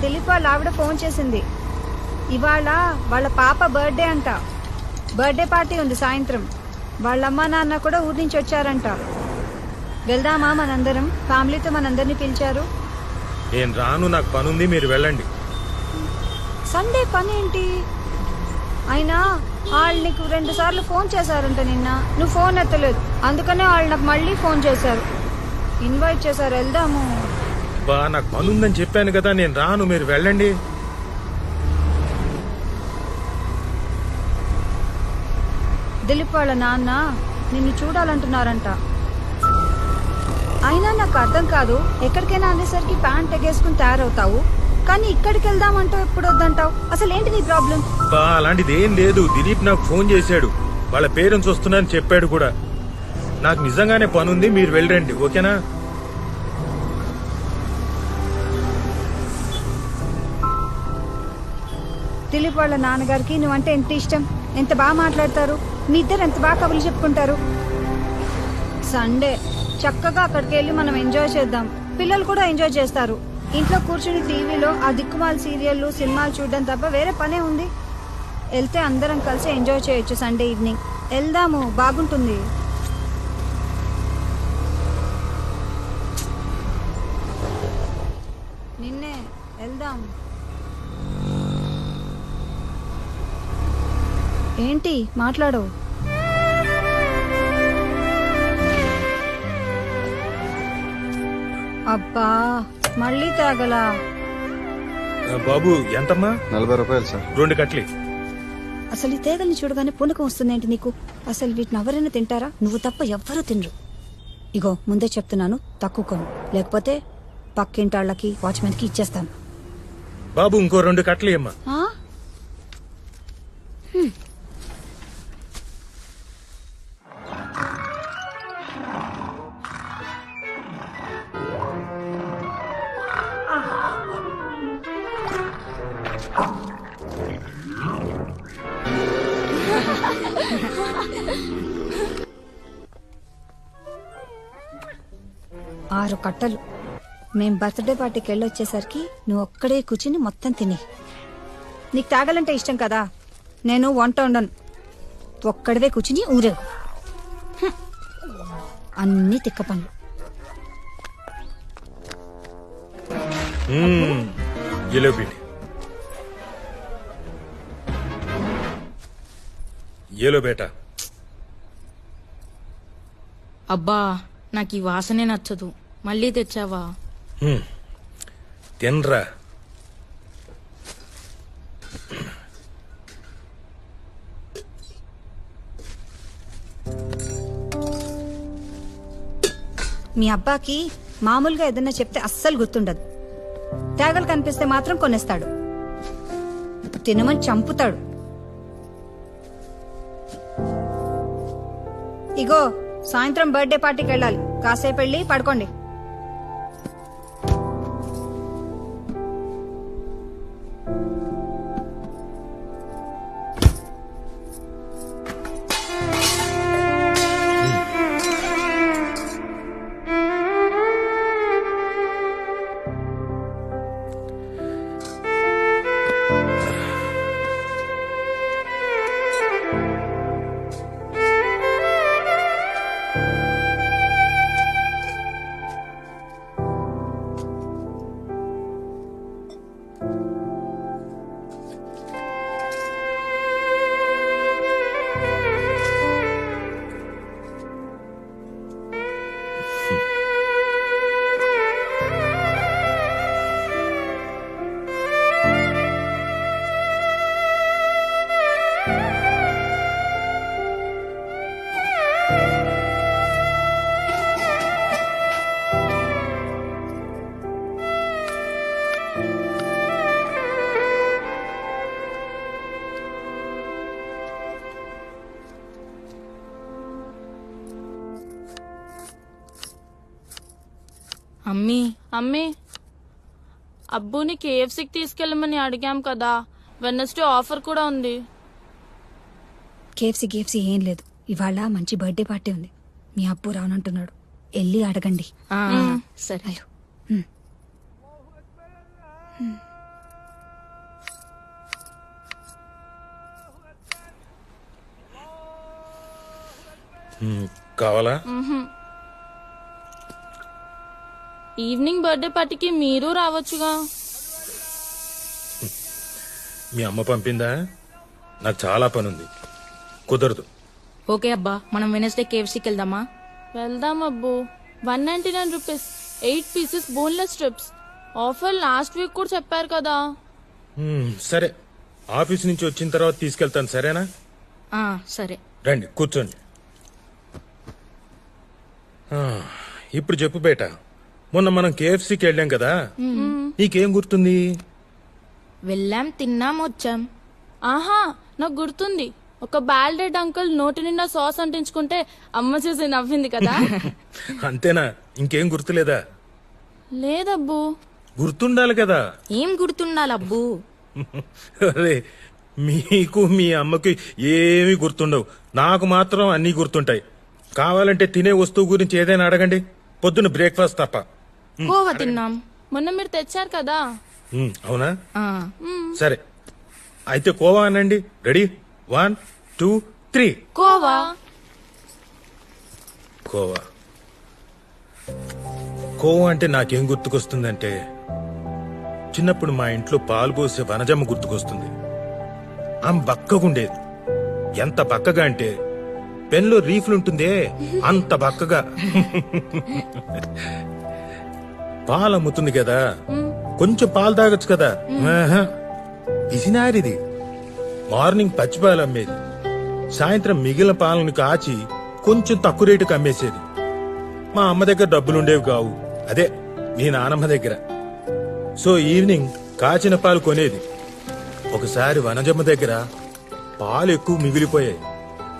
దిలీప్ వాళ్ళ ఆవిడ ఫోన్ చేసింది. ఇవాళ వాళ్ళ పాప బర్త్డే అంట. బర్త్డే పార్టీ ఉంది సాయంత్రం. వాళ్ళ అమ్మ నాన్న కూడా ఊరి నుంచి వచ్చారంట. వెళ్దామా మనందరం? ఫ్యామిలీతో మనందరినీ పిలిచారు. నేను రాను నాకు పనుంది మీరు వెళ్ళండి. సండే పని ఏంటి అయినా వాళ్ళు నీకు రెండు సార్లు ఫోన్ చేశారంట నిన్న. నువ్వు ఫోన్ ఎత్తలేదు. అందుకనే వాళ్ళు నాకు మళ్ళీ ఫోన్ చేశారు. ఇన్వైట్ చేశారు వెళ్దాము. బా నాకు పనుందని చెప్పాను కదా నేను రాను మీరు వెళ్ళండి. దిలీప్ వాళ్ళ నాన్న నిన్ను చూడాలంటున్నారంట. అయినా నాకు అర్థం కాదు ఎక్కడికైనా అనేసరికి ప్యాంట్ ఎగేసుకుని తయారవుతావు. కానీ ఇక్కడికి వెళ్దామంటావు ఎప్పుడు వద్దంటావు అసలు ఏంటి నీ ప్రాబ్లం? బా అలాంటిది ఏం లేదు. దిలీప్ నాకు ఫోన్ చేశాడు. వాళ్ళ పేరెంట్స్ వస్తున్నారని చెప్పాడు కూడా. నాకు నిజంగానే పనుంది మీరు వెళ్ళండి ఓకేనా? దిలీప్ వాళ్ళ నాన్నగారికి నువ్వంటే ఎంత ఇష్టం? ఎంత బాగా మాట్లాడతారు? మీ ఇద్దరు ఎంత బాగా కబుర్లు చెప్పుకుంటారు? సండే. చక్కగా అక్కడికి వెళ్ళి మనం ఎంజాయ్ చేద్దాం. పిల్లలు కూడా ఎంజాయ్ చేస్తారు. ఇంట్లో కూర్చుని టీవీలో ఆ దిక్కుమాల సీరియళ్ళు సినిమాలు చూడడం తప్ప వేరే పనే ఉంది. వెళ్తే అందరం కలిసి ఎంజాయ్ చేయొచ్చు సండే ఈవినింగ్. వెళ్దాము. బాగుంటుంది. నిన్నే వెళ్దాం. ఏంటి? మాట్లాడు. అబ్బా మళ్ళీ తాగలా? బాబు ఎంతమ్మా? నలభై రూపాయలు సార్. రెండు కట్లి. అసలు ఈ తేగల్ని చూడగానే పూనకం వస్తుందేంటి నీకు? అసలు వీటిని ఎవరైనా తింటారా? నువ్వు తప్ప ఎవ్వరూ తినరు. ఇగో ముందే చెప్తున్నాను తక్కువ కొను. లేకపోతే పక్కింటాళ్ళకి వాచ్మెన్కి ఇచ్చేస్తాను. బాబు ఇంకో రెండు కట్లి అమ్మా. ఆరు కట్టలు. మేం బర్త్డే పార్టీకి వెళ్ళొచ్చేసరికి నువ్వు ఒక్కడే కూర్చుని మొత్తం తిని. నీకు తాగాలంటే ఇష్టం కదా? నేను వంట ఉండను ఒక్కడివే కూర్చుని ఊరేగు. హ్మ్. అన్ని తిక్క పనులు. ఏలో బేటా? అబ్బా నాకు ఈ వాసనే నచ్చదు. మళ్ళీ తెచ్చావా. తినరా. మీ అబ్బాకి మామూలుగా ఏదన్నా చెప్తే అస్సలు గుర్తుండదు. తేగలు కనిపిస్తే మాత్రం కొనేస్తాడు. తినమని చంపుతాడు. ఇగో సాయంత్రం బర్త్డే పార్టీకి వెళ్ళాలి. కాసేపు వెళ్ళి పడుకోండి. అమ్మీ అబ్బుని కేఎఫ్సీకి తీసుకెళ్ళమని అడిగాం కదా వెన్నస్డే ఆఫర్ కూడా ఉంది. కేఎఫ్సీ కేఎఫ్సీ ఏం లేదు. ఇవాళ మంచి బర్త్డే పార్టీ ఉంది. మీ అబ్బు రానంటున్నాడు. వెళ్ళి అడగండి. సరే. అయ్యో. కావాలా? ఈవినింగ్ బర్త్డే పార్టీకి మీరు రావచ్చుగా. మీ అమ్మ పంపిందా? నాకు చాలా పని ఉంది కుదరదు. ఓకే అబ్బా మనం వెనస్డే కేఎఫ్సీకి వెళ్దామా? వెళ్దాం అబ్బు. One ninety nine rupees eight pieces boneless strips. Offer last week కూడా చెప్పారు కదా. మ్మ్, సరే. ఆఫీస్ నుంచి వచ్చిన తర్వాత తీసుకెళ్తాను సరేనా? ఆ, సరే. రండి కూర్చోండి. ఆ, ఇప్పుడు చెప్పు బేట. మొన్న మనం కేఎఫ్సీకి వెళ్ళాం కదా. నీకేం గుర్తుంది? వెళ్ళాం తిన్నాం వచ్చాం. ఆహా నాకు గుర్తుంది. ఒక బాల్డెడ్ అంకుల్ నోటి నిండా సాస్ అంటించుకుంటే అమ్మ చూసి నవ్వింది కదా. అంతేనా? ఇంకేం గుర్తులేదా? లేదబ్బు. గుర్తుండాలి కదా. ఏం గుర్తుండాలి అబ్బు అరే మీకు మీ అమ్మకి ఏమీ గుర్తుండవు. నాకు మాత్రం అన్నీ గుర్తుంటాయి. కావాలంటే తినే వస్తువు గురించి ఏదైనా అడగండి. పొద్దున్న బ్రేక్ఫాస్ట్ తప్ప. కోవా తిన్నాం. మొన్న మీరు తెచ్చారు కదా. ఉమ్, అవునా? సరే. అయితే కోవా అనండి. Ready? One two three. Khoa. కోవా. కోవా అంటే నాకేం గుర్తుకొస్తుందంటే చిన్నప్పుడు మా ఇంట్లో పాలు పోసే వనజమ్మ గుర్తుకొస్తుంది. ఆమె బక్కగుండేది. ఎంత బక్కగా అంటే పెన్లో రీఫ్లుంటుందే అంత బక్కగా. పాలు అమ్ముతుంది కదా. కొంచెం పాలు తాగొచ్చు కదా. ఆహా. పిసినారిది మార్నింగ్ పచ్చి పాలు అమ్మేది. సాయంత్రం మిగిలిన పాలను కాచి కొంచెం తక్కువ రేటుకి అమ్మేసేది. మా అమ్మ దగ్గర డబ్బులుండేవి కావు. అదే మీ నానమ్మ దగ్గర. సో ఈవినింగ్ కాచిన పాలు కొనేది. ఒకసారి వనజమ్మ దగ్గర పాలు ఎక్కువ మిగిలిపోయాయి.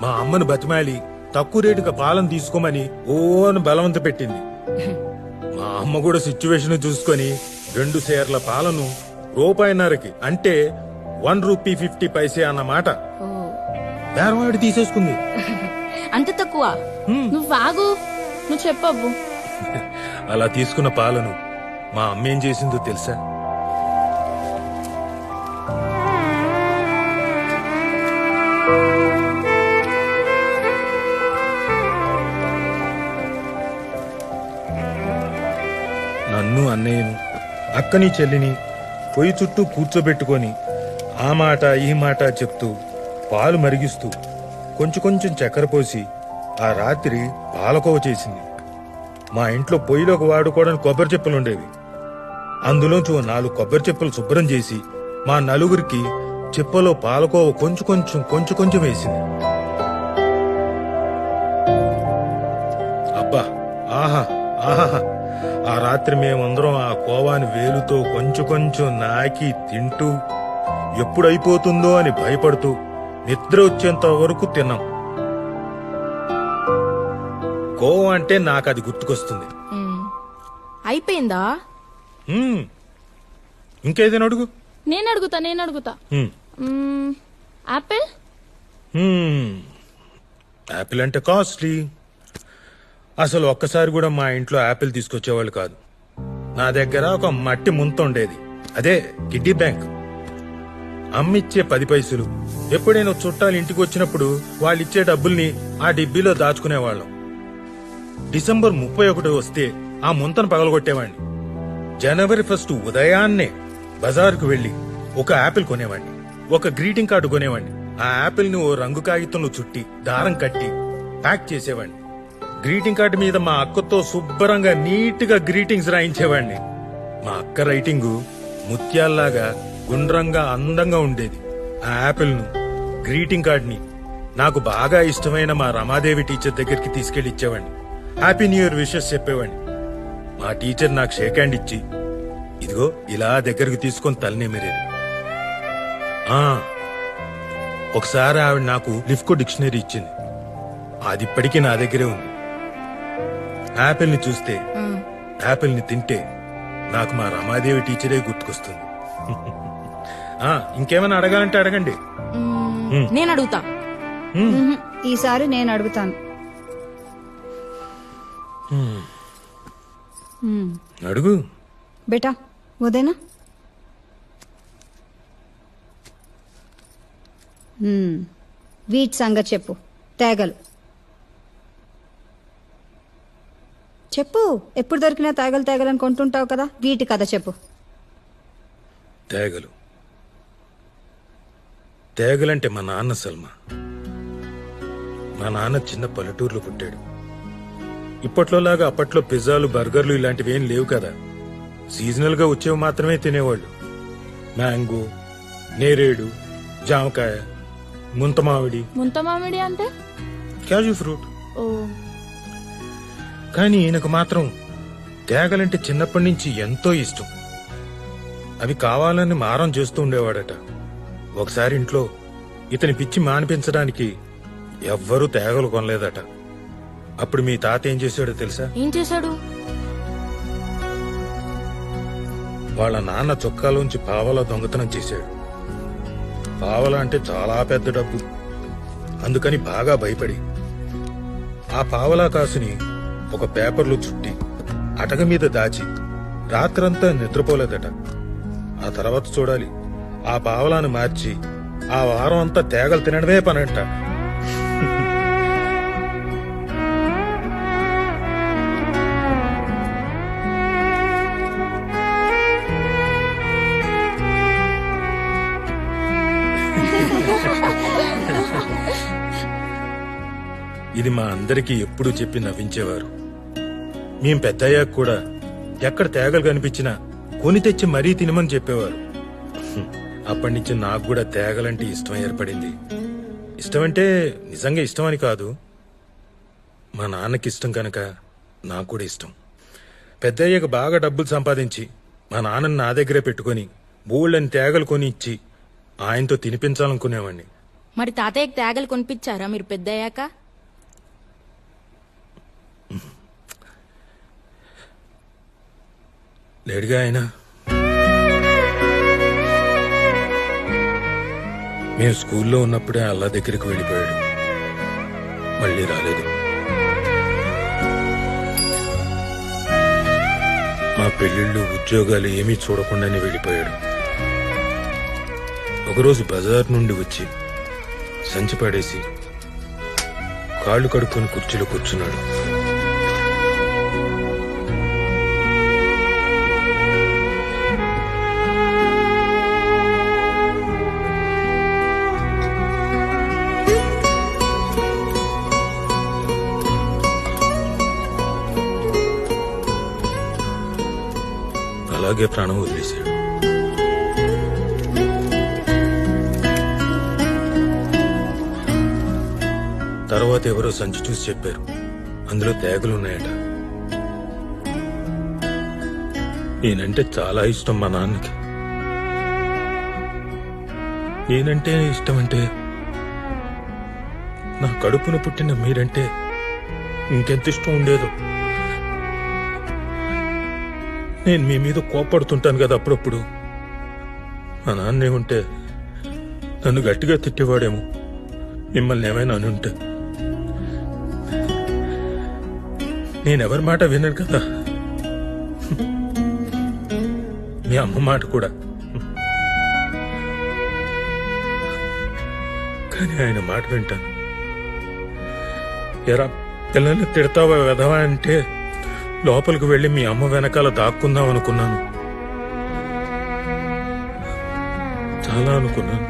మా అమ్మను బతిమాలి తక్కువ రేటుగా పాలను తీసుకోమని ఓన్ బలవంత పెట్టింది. అమ్మ కూడా సిచ్యువేషన్ చూసుకొని రెండు సేర్ల పాలను రూపాయిన్నరకి అంటే వన్ రూపీ ఫిఫ్టీ పైసే అన్నమాట బేరవాడి తీసేసుకుంది. అంత తక్కువ? నువ్వు ఆగు. నువ్వు చెప్పబ్బు అలా తీసుకున్న పాలను మా అమ్మ ఏం చేసిందో తెలుసా? నన్ను అన్నయ్యను అక్కని చెల్లిని పొయ్యి చుట్టూ కూర్చోబెట్టుకొని ఆ మాట ఈ మాట చెప్తూ పాలు మరిగిస్తూ కొంచెం కొంచెం చక్కెర పోసి ఆ రాత్రి పాలకోవ చేసింది. మా ఇంట్లో పొయ్యిలోకి వాడుకోవడానికి కొబ్బరి చెప్పులుండేవి అందులోంచి ఓ నాలుగు కొబ్బరి చెప్పులు శుభ్రం చేసి మా నలుగురికి చెప్పలో పాలకోవ కొంచెం కొంచెం కొంచెం కొంచెం వేసింది. అబ్బా ఆహా ఆహా రాత్రి మేమందరం ఆ కోవాని వేలుతో కొంచెం కొంచెం నాకి తింటూ ఎప్పుడైపోతుందో అని భయపడుతూ నిద్ర వచ్చేంత వరకు తిన్నాం కోవా అంటే నాకు అది గుర్తుకొస్తుంది. అయిపోయిందా హ్మ్. ఇంకేదైనా అడుగు నేను అడుగుతా నేను అడుగుతా హ్మ్. మ్మ్, యాపిల్ హ్మ్. యాపిల్ అంటే కాస్ట్లీ అసలు ఒక్కసారి కూడా మా ఇంట్లో యాపిల్ తీసుకొచ్చేవాళ్ళు కాదు. నా దగ్గర ఒక మట్టి ముంత ఉండేది. అదే కిడ్డీ బ్యాంక్. అమ్మిచ్చే పది పైసలు. ఎప్పుడైనా చుట్టాలు ఇంటికి వచ్చినప్పుడు వాళ్ళిచ్చే డబ్బుల్ని ఆ డిబ్బీలో దాచుకునేవాళ్ళం. డిసెంబర్ ముప్పై ఒకటి వస్తే ఆ ముంతను పగలగొట్టేవాడిని జనవరి ఫస్ట్ ఉదయాన్నే బజారుకు వెళ్ళి ఒక యాపిల్ కొనేవాడిని ఒక గ్రీటింగ్ కార్డు కొనేవాడిని ఆ యాపిల్ని ఓ రంగు కాగితంలో చుట్టి దారం కట్టి ప్యాక్ చేసేవాడిని గ్రీటింగ్ కార్డు మీద మా అక్కతో శుభ్రంగా నీట్గా గ్రీటింగ్స్ రాయించేవాడిని. మా అక్క రైటింగు ముత్యాల్లాగా గుండ్రంగా అందంగా ఉండేది. ఆ యాపిల్ను గ్రీటింగ్ కార్డ్ని నాకు బాగా ఇష్టమైన మా రమాదేవి టీచర్ దగ్గరికి తీసుకెళ్ళి ఇచ్చేవాడిని. హ్యాపీ న్యూ ఇయర్ విషెస్ చెప్పేవాడిని. మా టీచర్ నాకు షేక్ హ్యాండ్ ఇచ్చి ఇదిగో ఇలా దగ్గరకు తీసుకొని తలనేమిరేది ఆ ఒకసారి ఆవిడ నాకు లిఫ్కో డిక్షనరీ ఇచ్చింది. అది ఇప్పటికీ నా దగ్గరే ఉంది. యాపిల్ని చూస్తే యాపిల్ని తింటే నాకు మా రమాదేవి టీచరే గుర్తుకొస్తుంది. ఆ ఇంకేమైనా అడగాలంటే అడగండి. నేను అడుగుతా. ఈసారి నేను అడుగుతాను. అడుగు. బేటా ఉదయనా. వీటి సంగతి చెప్పు. తేగలు. చెప్పు. ఎప్పుడు దొరికినా తాగలు తాగలని కొంటుంటావు కదా. వీటి కథ చెప్పు. తేగలు. తేగలంటే మా నాన్న సల్మా. మా నాన్న చిన్న పల్లెటూరులో పుట్టాడు. ఇప్పట్లోలాగా అప్పట్లో పిజ్జాలు బర్గర్లు ఇలాంటివి ఏం లేవు కదా. సీజనల్గా వచ్చేవి మాత్రమే తినేవాళ్ళు. మ్యాంగో నేరేడు జామకాయ ముంత మామిడి. ముంత మామిడి అంటే? Cashew fruit. ఓ. కానీ ఈయనకు మాత్రం తేగలంటే చిన్నప్పటి నుంచి ఎంతో ఇష్టం. అవి కావాలని మారం చేస్తూ ఉండేవాడట. ఒకసారి ఇంట్లో ఇతని పిచ్చి మానిపించడానికి ఎవ్వరూ తేగలు కొనలేదట. అప్పుడు మీ తాత ఏం చేశాడో తెలుసా? ఏం చేశాడు? వాళ్ళ నాన్న చొక్కాలోంచి పావలా దొంగతనం చేశాడు. పావలా అంటే చాలా పెద్ద డబ్బు. అందుకని బాగా భయపడి. ఆ పావలా కాసుని ఒక పేపర్లో చుట్టి అటక మీద దాచి రాత్రంతా నిద్రపోలేదట. ఆ తర్వాత చూడాలి. ఆ పావలాను మార్చి ఆ వారం అంతా తేగలు తినడమే పనంట. ఇది మా అందరికీ ఎప్పుడూ చెప్పి నవ్వించేవారు. మేం పెద్దయ్యాక కూడా ఎక్కడ తేగలు కనిపించినా కొని తెచ్చి మరీ తినమని చెప్పేవారు. అప్పటినుంచి అప్పటి నుంచి నాకు కూడా తేగలంటే ఇష్టం ఏర్పడింది. ఇష్టం అంటే నిజంగా ఇష్టం అని కాదు. మా నాన్నకి ఇష్టం కనుక నాకు కూడా ఇష్టం. పెద్దయ్యకు బాగా డబ్బులు సంపాదించి మా నాన్నని నా దగ్గరే పెట్టుకొని బోళ్ళని తేగలు కొని ఇచ్చి ఆయనతో తినిపించాలనుకునేవాడిని మరి తాతయ్యకి తేగలు కొనిపించారా మీరు పెద్దయ్యాక? లేడుగా ఆయన మేము స్కూల్లో ఉన్నప్పుడే అల్లా దగ్గరికి వెళ్ళిపోయాడు. మళ్ళీ రాలేదు. మా పెళ్ళిళ్ళు ఉద్యోగాలు ఏమీ చూడకుండానే వెళ్ళిపోయాడు. ఒకరోజు బజార్ నుండి వచ్చి సంచి పడేసి కాళ్ళు కడుక్కొని కుర్చీలో కూర్చున్నాడు. అలాగే ప్రాణం వదిలేశాడు. తర్వాత ఎవరో సంచి చూసి చెప్పారు. అందులో తేగలున్నాయట. నేనంటే చాలా ఇష్టం మా నాన్నకి. నేనంటే ఇష్టం అంటే నా కడుపున పుట్టిన మీరంటే ఇంకెంత ఇష్టం ఉండేదో. నేను మీ మీద కోపడుతుంటాను కదా అప్పుడప్పుడు. మా నాన్నే ఉంటే నన్ను గట్టిగా తిట్టేవాడేమో. మిమ్మల్ని ఏమైనా అని ఉంటే. నేనెవరి మాట వినను కదా. మీ అమ్మ మాట కూడా. కానీ ఆయన మాట వింటాను. ఎరా పిల్లల్ని తిడతావా వెధవా అంటే లోపలికి వెళ్ళి మీ అమ్మ వెనకాల దాక్కుందాం అనుకున్నాను. చాలా అనుకున్నాను.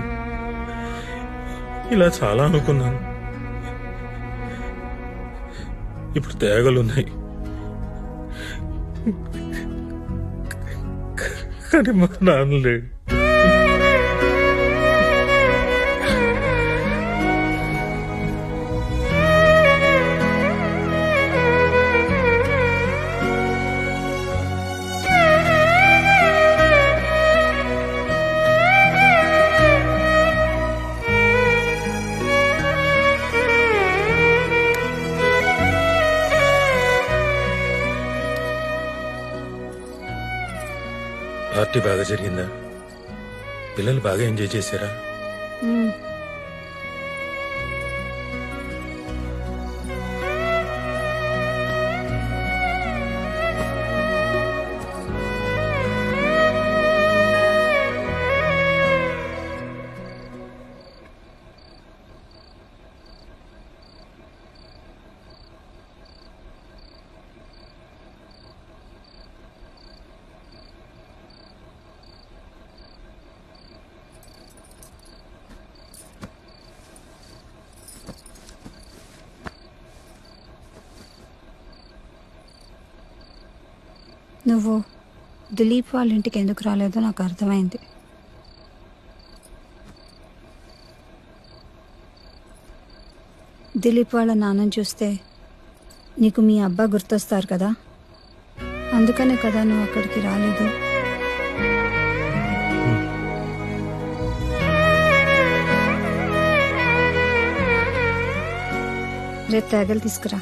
ఇలా చాలా అనుకున్నాను. ఇప్పుడు తేగలున్నాయి కానీ మా నాన్న లేడు బాగా జరిగిందా? పిల్లలు బాగా ఎంజాయ్ చేశారా? నువ్వు దిలీప్ వాళ్ళ ఇంటికి ఎందుకు రాలేదో నాకు అర్థమైంది. దిలీప్ వాళ్ళ నాన్నని చూస్తే నీకు మీ అబ్బా గుర్తొస్తారు కదా? అందుకనే కదా నువ్వు అక్కడికి రాలేదు. రేపు తేగలు తీసుకురా.